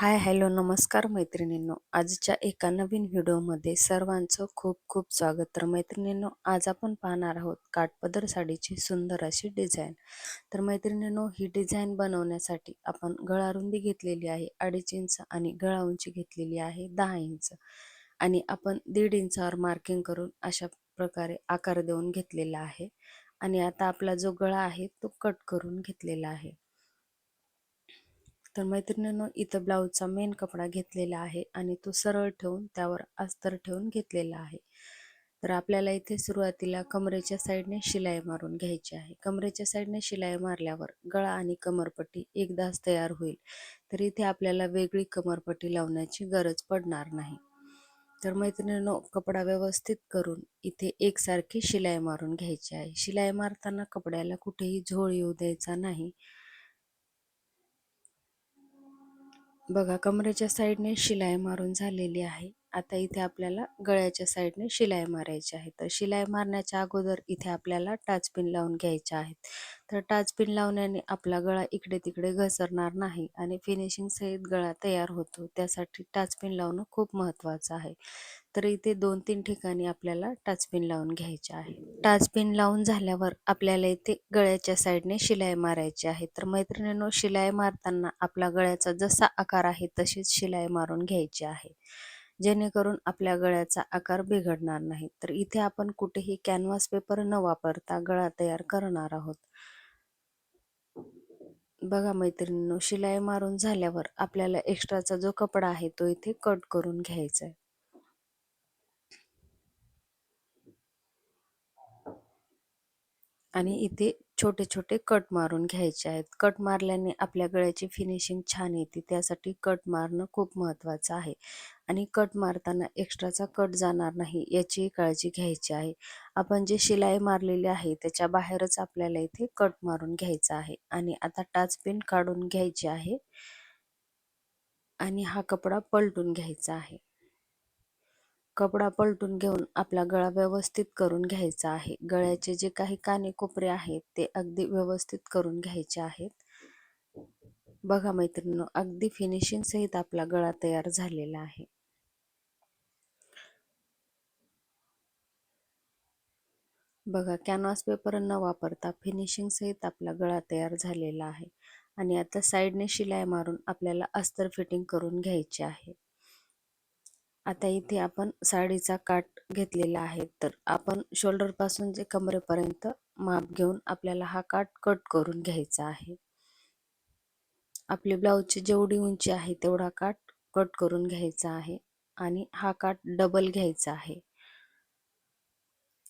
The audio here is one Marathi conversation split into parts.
हाय हॅलो नमस्कार मैत्रिणींनो. आजच्या एका नवीन व्हिडिओमध्ये सर्वांचं खूप खूप स्वागत. तर मैत्रिणींनो आज आपण पाहणार आहोत काठपदर साडीची सुंदर अशी डिझाईन. तर मैत्रिणींनो ही डिझाईन बनवण्यासाठी आपण गळा रुंदी घेतलेली आहे अडीच इंच आणि गळा उंची घेतलेली आहे दहा इंच. आणि आपण दीड इंचावर मार्किंग करून अशा प्रकारे आकार देऊन घेतलेला आहे. आणि आता आपला जो गळा आहे तो कट करून घेतलेला आहे. तर मैत्रिणींनो इथं ब्लाऊजचा मेन कपडा घेतलेला आहे आणि तो सरळ ठेवून त्यावर अस्तर ठेवून घेतलेला आहे. तर आपल्याला इथे सुरुवातीला कमरेच्या साईडने शिलाई मारून घ्यायची आहे. कमरेच्या साईडने शिलाई मारल्यावर गळा आणि कमरपट्टी एकदाच तयार होईल. तर इथे आपल्याला वेगळी कमरपट्टी लावण्याची गरज पडणार नाही. तर मैत्रिणींनो कपडा व्यवस्थित करून इथे एकसारखी शिलाई मारून घ्यायची आहे. शिलाई मारताना कपड्याला कुठेही झोळ येऊ द्यायचा नाही. बघा कमरेच्या साईडने शिलाई मारून झालेली आहे. आता इथे आपल्याला गळ्याच्या साईडने शिलाई मारायची आहे. तर शिलाई मारण्याच्या अगोदर इथे आपल्याला टाचपिन लावून घ्यायच्या आहेत. तर टाचपिन लावण्याने आपला गळा इकडे तिकडे घसरणार नाही आणि फिनिशिंग सहित गळा तयार होतो. त्यासाठी टाचपिन लावणं खूप महत्त्वाचं आहे. तर इथे दोन तीन ठिकाणी आपल्याला टाचपिन लावून घ्यायचे आहे. टाचपिन लावून झाल्यावर आपल्याला इथे गळ्याच्या साईडने शिलाई मारायची आहे. तर मैत्रिणींनो शिलाई मारताना आपला गळ्याचा जसा आकार आहे तशीच शिलाई मारून घ्यायची आहे. जेणेकरून आपल्या गळ्याचा आकार बिघडणार नाही. तर इथे आपण कुठेही कॅनव्हास पेपर न वापरता गळा तयार करणार आहोत. बघा मैत्रिणींनो शिलाई मारून झाल्यावर आपल्याला एक्स्ट्राचा जो कपडा आहे तो इथे कट करून घ्यायचा आहे. आणि इथे छोटे छोटे कट मारून घ्यायचे आहेत. कट मारल्याने आपल्या गळ्याची फिनिशिंग छान येते. त्यासाठी कट मारणं खूप महत्त्वाचं आहे. आणि कट मारताना एक्स्ट्राचा कट जाणार नाही याची काळजी घ्यायची आहे. आपण जे शिलाई मारलेली आहे त्याच्या बाहेरच आपल्याला इथे कट मारून घ्यायचा आहे. आणि आता टाच पिन काढून घ्यायची आहे. आणि हा कपडा पलटून घ्यायचा आहे. कपडा पलटून घेऊन आपला गळा व्यवस्थित करून घ्यायचा आहे. गळ्याचे जे काही काने कोपरे आहेत ते अगदी व्यवस्थित करून घ्यायचे आहेत. बघा मैत्रिणी अगदी फिनिशिंग सहित आपला गळा तयार झालेला आहे. बघा कॅनव्हास पेपर न वापरता फिनिशिंग सहित आपला गळा तयार झालेला आहे. आणि आता साईडने शिलाई मारून आपल्याला अस्तर फिटिंग करून घ्यायचे आहे. आता इथे आपण साडीचा काट घेतलेला आहे. तर आपण शोल्डरपासून जे कमरेपर्यंत माप घेऊन आपल्याला हा काट कट करून घ्यायचा आहे. आपली ब्लाऊजची जेवढी उंची आहे तेवढा काट कट करून घ्यायचा आहे आणि हा काट डबल घ्यायचा आहे.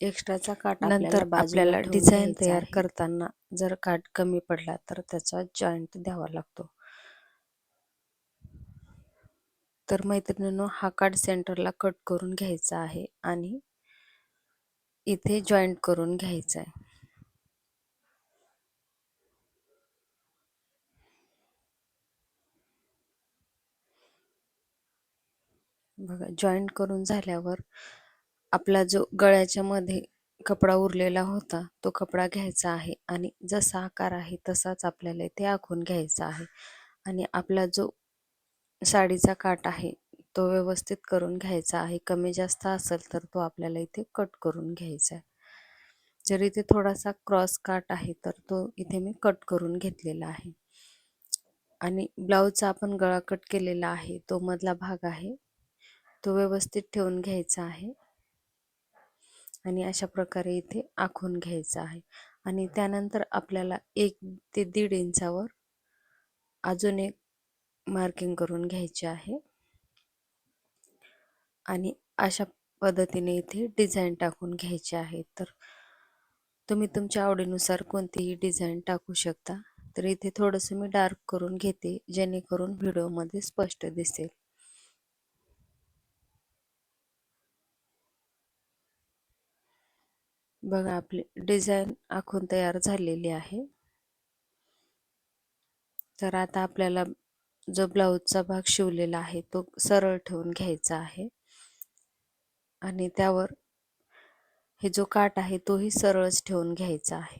एक्स्ट्राचा काट नंतर आपल्याला डिझाईन तयार करताना जर काट कमी पडला तर त्याचा जॉईंट द्यावा लागतो. तर मैत्रिणींनो हा कार्ड सेंटरला कट करून घ्यायचा आहे आणि इथे जॉईंट करून घ्यायचा आहे. बघा जॉईंट करून झाल्यावर आपला जो गळ्याच्या मध्ये कपडा उरलेला होता तो कपडा घ्यायचा आहे आणि जसा आकार आहे तसाच आपल्याला इथे आखून घ्यायचा आहे. आणि आपला जो साडीचा काट आहे तो व्यवस्थित करून घ्यायचा आहे. कमी जास्त असेल तर तो आपल्याला इथे कट करून घ्यायचा आहे. जर इथे थोडासा क्रॉस काट आहे तर तो इथे मी कट करून घेतलेला आहे. आणि ब्लाऊजचा आपण गळा कट केलेला आहे तो मधला भाग आहे तो व्यवस्थित ठेवून घ्यायचा आहे. आणि अशा प्रकारे इथे आखून घ्यायचा आहे. आणि त्यानंतर आपल्याला एक ते दीड इंचावर अजून एक मार्किंग करून घ्यायचे आहे. आणि अशा पद्धतीने इथे डिझाईन टाकून घ्यायचे आहे. तर तुम्ही तुमच्या आवडीनुसार कोणतीही डिझाईन टाकू शकता. तर इथे थोडंसं मी डार्क करून घेते जेणेकरून व्हिडिओमध्ये स्पष्ट दिसेल. बघा आपली डिझाईन आखून तयार झालेली आहे. तर आता आपल्याला जो ब्लाऊजचा भाग शिवलेला आहे तो सरळ ठेवून घ्यायचा आहे. आणि त्यावर हे जो काट आहे तोही सरळच ठेवून घ्यायचा आहे.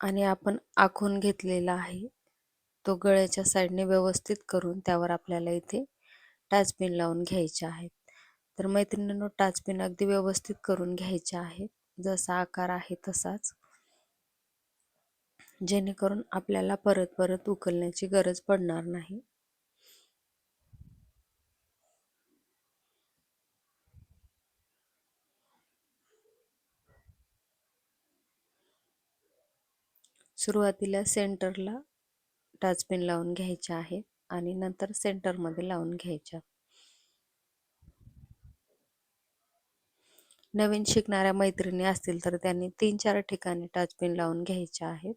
आणि आपण आखून घेतलेला आहे तो गळ्याच्या साईडने व्यवस्थित करून त्यावर आपल्याला इथे टाचपिन लावून घ्यायचे आहेत. तर मैत्रिणींनो टाचपिन अगदी व्यवस्थित करून घ्यायचे आहेत. जसा आकार आहे तसाच जेणेकरून आपल्याला परत परत उकलण्याची गरज पडणार नाही. सुरुवातीला सेंटरला टाचपिन लावून घ्यायच्या आहेत आणि नंतर सेंटरमध्ये लावून घ्यायच्या नवीन शिकणाऱ्या मैत्रिणी असतील तर त्यांनी तीन चार ठिकाणी टाचपिन लावून घ्यायच्या आहेत.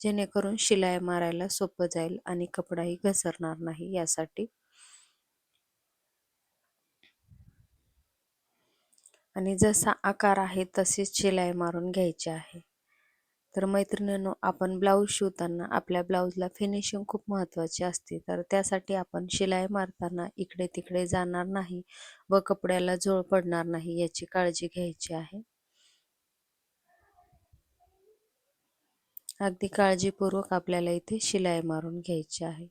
जेणेकरून शिलाई मारायला सोपं जाईल आणि कपडाही घसरणार नाही यासाठी. आणि जसा आकार आहे तशीच शिलाई मारून घ्यायची आहे. तर मैत्रिणींनो आपण ब्लाऊज शिवताना आपल्या ब्लाऊजला फिनिशिंग खूप महत्त्वाची असते. तर त्यासाठी आपण शिलाई मारताना इकडे तिकडे जाणार नाही व कपड्याला झोळ पडणार नाही याची काळजी घ्यायची आहे. अगदी काळजीपूर्वक आपल्याला इथे शिलाई मारून घ्यायची आहे.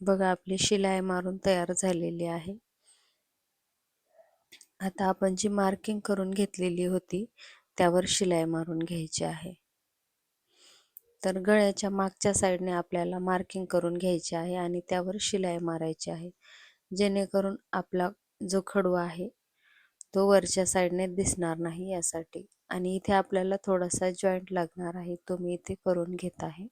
बघा आपली शिलाई मारून तयार झालेली आहे. आता आपण जी मार्किंग करून घेतलेली होती त्यावर शिलाई मारून घ्यायची आहे. तर गळ्याच्या मागच्या साईडने आपल्याला मार्किंग करून घ्यायची आहे आणि त्यावर शिलाई मारायची आहे. जेणेकरून आपला जो खडू आहे तो वरच्या साईडने दिसणार नाही यासाठी. आणि इथे आपल्याला थोडासा जॉईंट लागणार आहे तो मी इथे करून घेत आहे.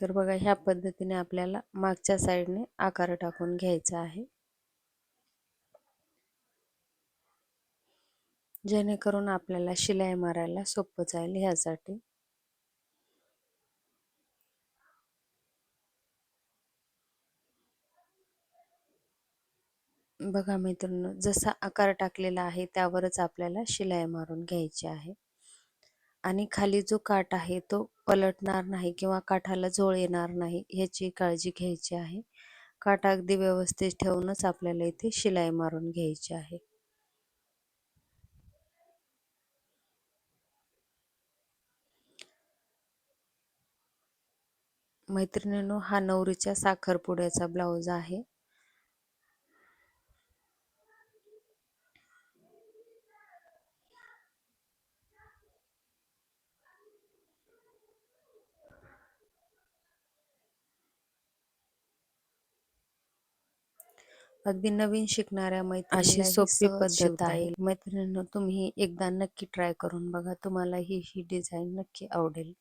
तर बघा ह्या पद्धतीने आपल्याला मागच्या साईडने आकार टाकून घ्यायचा आहे. जेणेकरून आपल्याला शिलाई मारायला सोपं जाईल ह्यासाठी. बघा मित्रांनो जसा आकार टाकलेला आहे त्यावरच आपल्याला शिलाई मारून घ्यायची आहे. आणि खाली जो काठ आहे तो पलटणार नाही किंवा काठाला झोळ येणार नाही ह्याची काळजी घ्यायची आहे. काठ अगदी व्यवस्थित ठेवूनच आपल्याला इथे शिलाई मारून घ्यायची आहे. मैत्रिणींनो हा नवरीच्या साखरपुड्याचा ब्लाऊज आहे. अगदी नवीन शिकणाऱ्या मैत्रिणी अशी सोपी पद्धत आहे. मैत्रिणींनो तुम्ही एकदा नक्की ट्राय करून बघा. तुम्हाला ही ही डिझाईन नक्की आवडेल.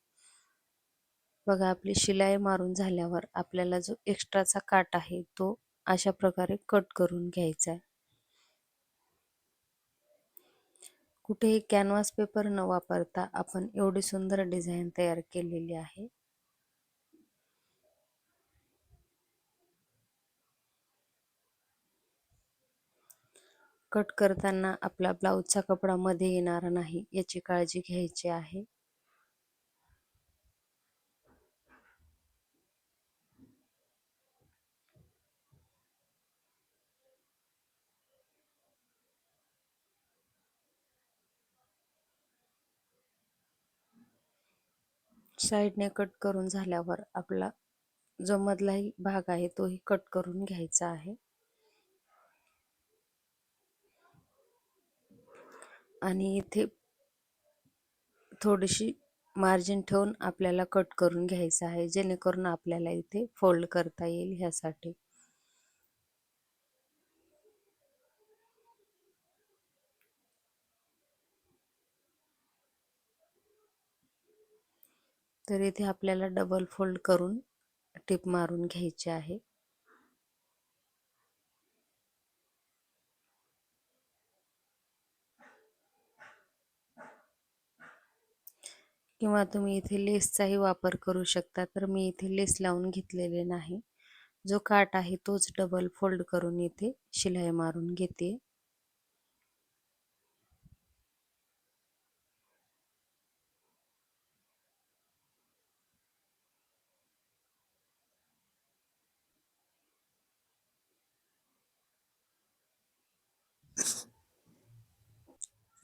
बघा आपली शिलाई मारून झाल्यावर आपल्याला जो एक्स्ट्राचा काट आहे तो अशा प्रकारे कट करून घ्यायचा आहे. कुठेही कॅनव्हास पेपर न वापरता आपण एवढी सुंदर डिझाईन तयार केलेली आहे. कट करताना आपला ब्लाऊजचा कपडा मध्ये येणार नाही याची काळजी घ्यायची आहे. साईडने कट करून झाल्यावर आपला जो मधलाही भाग आहे तोही कट करून घ्यायचा आहे. आणि इथे थोडीशी मार्जिन ठेवून आपल्याला कट करून घ्यायचं आहे जेणेकरून आपल्याला इथे फोल्ड करता येईल ह्यासाठी. तर इथे आपल्याला डबल फोल्ड करून टिप मारून घ्यायची आहे. किंवा तुम्ही इथे लेसचाही वापर करू शकता तर मी इथे लेस लावून घेतलेले नाही. जो काट आहे तोच डबल फोल्ड करून इथे शिलाई मारून घेते.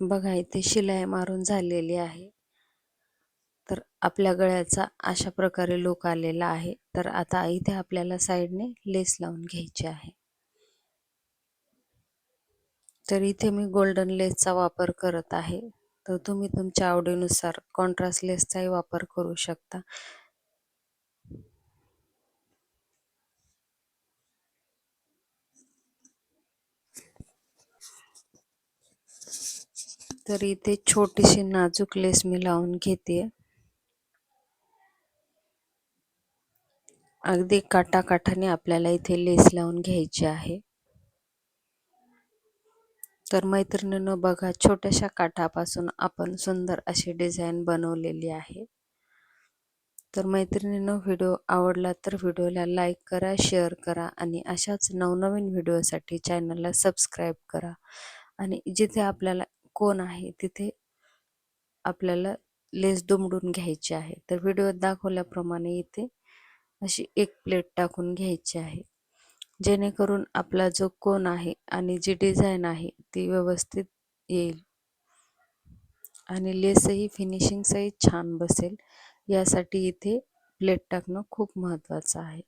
बघा इथे शिलाई मारून झालेली आहे. तर आपल्या गळ्याचा अशा प्रकारे लोक आलेला आहे. तर आता इथे आपल्याला साईडने लेस लावून घ्यायची आहे. तर इथे मी गोल्डन लेसचा वापर करत आहे. तर तुम्ही तुमच्या आवडीनुसार कॉन्ट्रास्ट लेसचाही वापर करू शकता. तर इथे छोटीशी नाजूक लेस मी लावून घेते अगदी काठाकाठाने आपल्याला इथे लेस लावून घ्यायची आहे. तर मैत्रिणीनं बघा छोट्याशा काठापासून आपण सुंदर अशी डिझाईन बनवलेली आहे. तर मैत्रिणीनं व्हिडिओ आवडला तर व्हिडिओला लाईक करा शेअर करा आणि अशाच नवनवीन व्हिडिओसाठी चॅनलला सबस्क्राईब करा. आणि जिथे आपल्याला कोण आहे तिथे आपल्याला लेस दुमडून घ्यायची आहे. तर व्हिडिओ दाखवल्याप्रमाणे इथे अशी एक प्लेट टाकून घ्यायची आहे. जेणेकरून आपला जो कोण आहे आणि जी डिझाईन आहे ती व्यवस्थित येईल. आणि लेसही फिनिशिंगसही छान बसेल. यासाठी इथे प्लेट टाकणं खूप महत्त्वाचं आहे.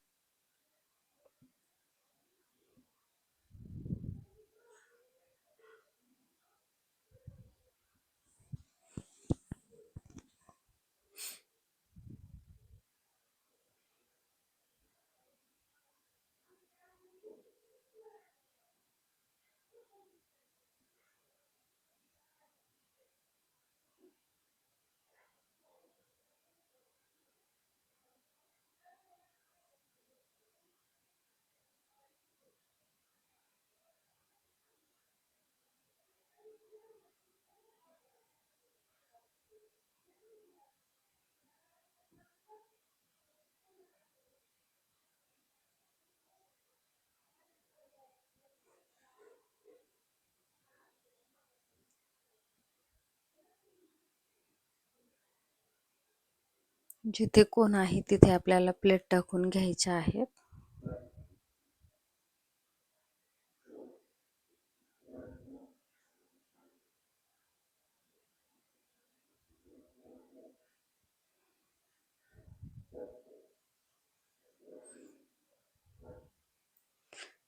जिथे कोण आहे तिथे आपल्याला प्लेट टाकून घ्यायच्या आहेत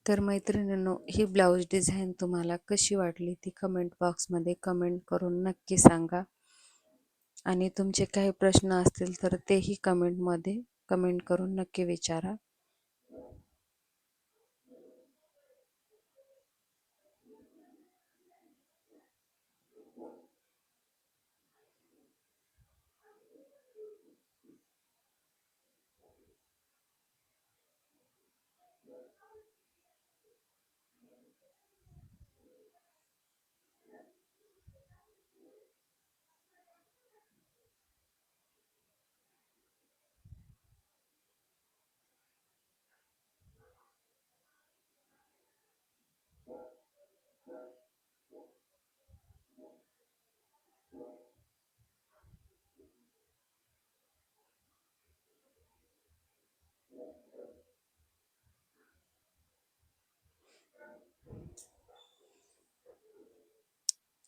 तर मैत्रिणींनो ही ब्लाऊज डिझाईन तुम्हाला कशी वाटली ती कमेंट बॉक्समध्ये कमेंट करून नक्की सांगा. आणि तुमचे काही प्रश्न असतील तर तेही कमेंटमध्ये कमेंट करून नक्की विचारा.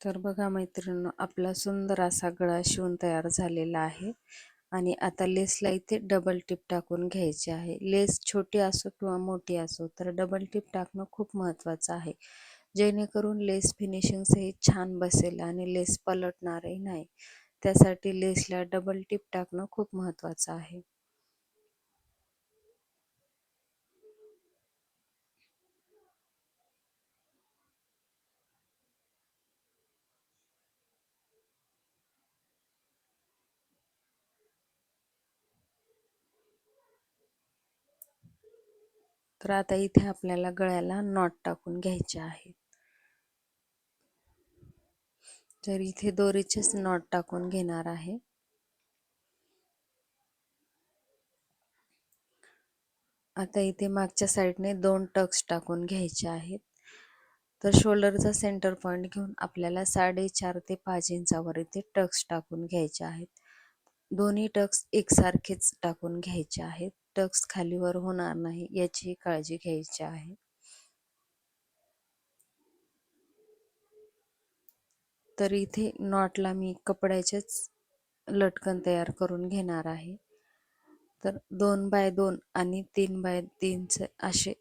तर बघा मैत्रिणींनो आपला सुंदर असा गळा शिवून तयार झालेला आहे. आणि आता लेसला इथे डबल टिप टाकून घ्यायची आहे. लेस छोटी असो किंवा मोठी असो तर डबल टिप टाकणं खूप महत्त्वाचं आहे. जेणेकरून लेस फिनिशिंगसही छान बसेल आणि लेस पलटणारही नाही. त्यासाठी लेसला डबल टिप टाकणं खूप महत्त्वाचं आहे. तर आता इथे आपल्याला गळ्याला नॉट टाकून घ्यायचे आहेत. तर इथे दोरीचेच नॉट टाकून घेणार आहे. आता इथे मागच्या साईडने दोन टक्स टाकून घ्यायचे आहेत. तर शोल्डरचा सेंटर पॉईंट घेऊन आपल्याला साडेचार ते पाच इंचावर इथे टक्स टाकून घ्यायचे आहेत. दोन्ही टक्स एकसारखेच टाकून घ्यायचे आहेत. टक्स खालीवर होणार नाही याची काळजी घ्यायची आहे. तर इथे नॉटला मी कपड्याचेच लटकन तयार करून घेणार आहे. तर दोन बाय दोन आणि तीन बाय तीनचे असे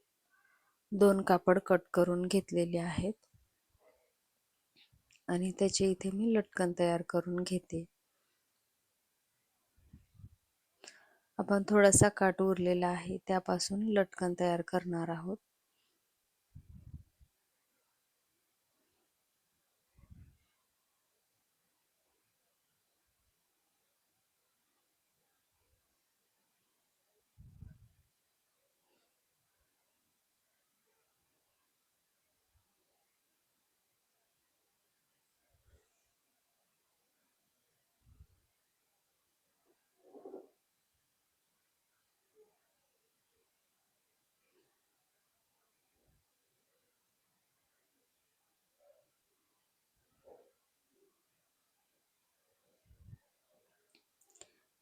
दोन कापड कट करून घेतलेले आहेत. आणि त्याचे इथे मी लटकन तयार करून घेते. आपण थोडासा काट उरलेला आहे त्यापासून लटकन तयार करणार आहोत.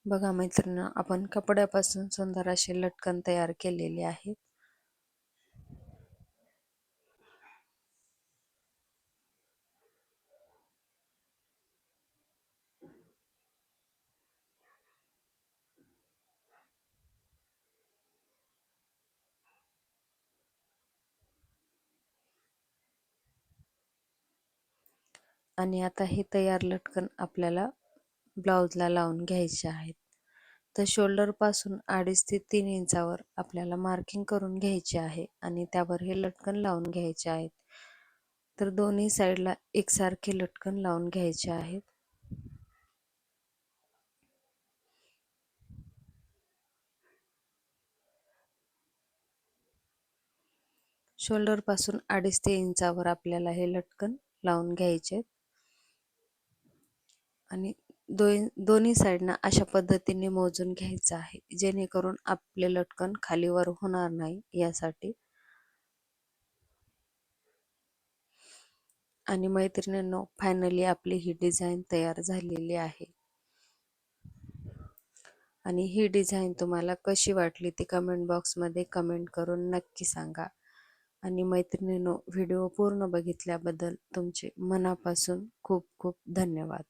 बघा मैत्रिणी आपण कपड्यापासून सुंदर असे लटकन तयार केलेले आहेत आणि आता हे तयार लटकन आपल्याला ब्लाऊजला लावून घ्यायचे आहेत. तर शोल्डरपासून अडीच ते तीन इंचावर आपल्याला मार्किंग करून घ्यायचे आहे आणि त्यावर हे लटकन लावून घ्यायचे आहेत. तर दोन्ही साईडला एकसारखे लटकन लावून घ्यायचे आहेत. शोल्डरपासून अडीच ते इंचावर आपल्याला हे लटकन लावून घ्यायचे आणि दोन दोन्ही साईडना अशा पद्धतीने मोजून घ्यायचं आहे जेणेकरून आपले लटकन खालीवर होणार नाही यासाठी. आणि मैत्रिणींनो फायनली आपली ही डिझाईन तयार झालेली आहे. आणि ही डिझाईन तुम्हाला कशी वाटली ती कमेंट बॉक्समध्ये कमेंट करून नक्की सांगा. आणि मैत्रिणींनो व्हिडिओ पूर्ण बघितल्याबद्दल तुमचे मनापासून खूप खूप धन्यवाद.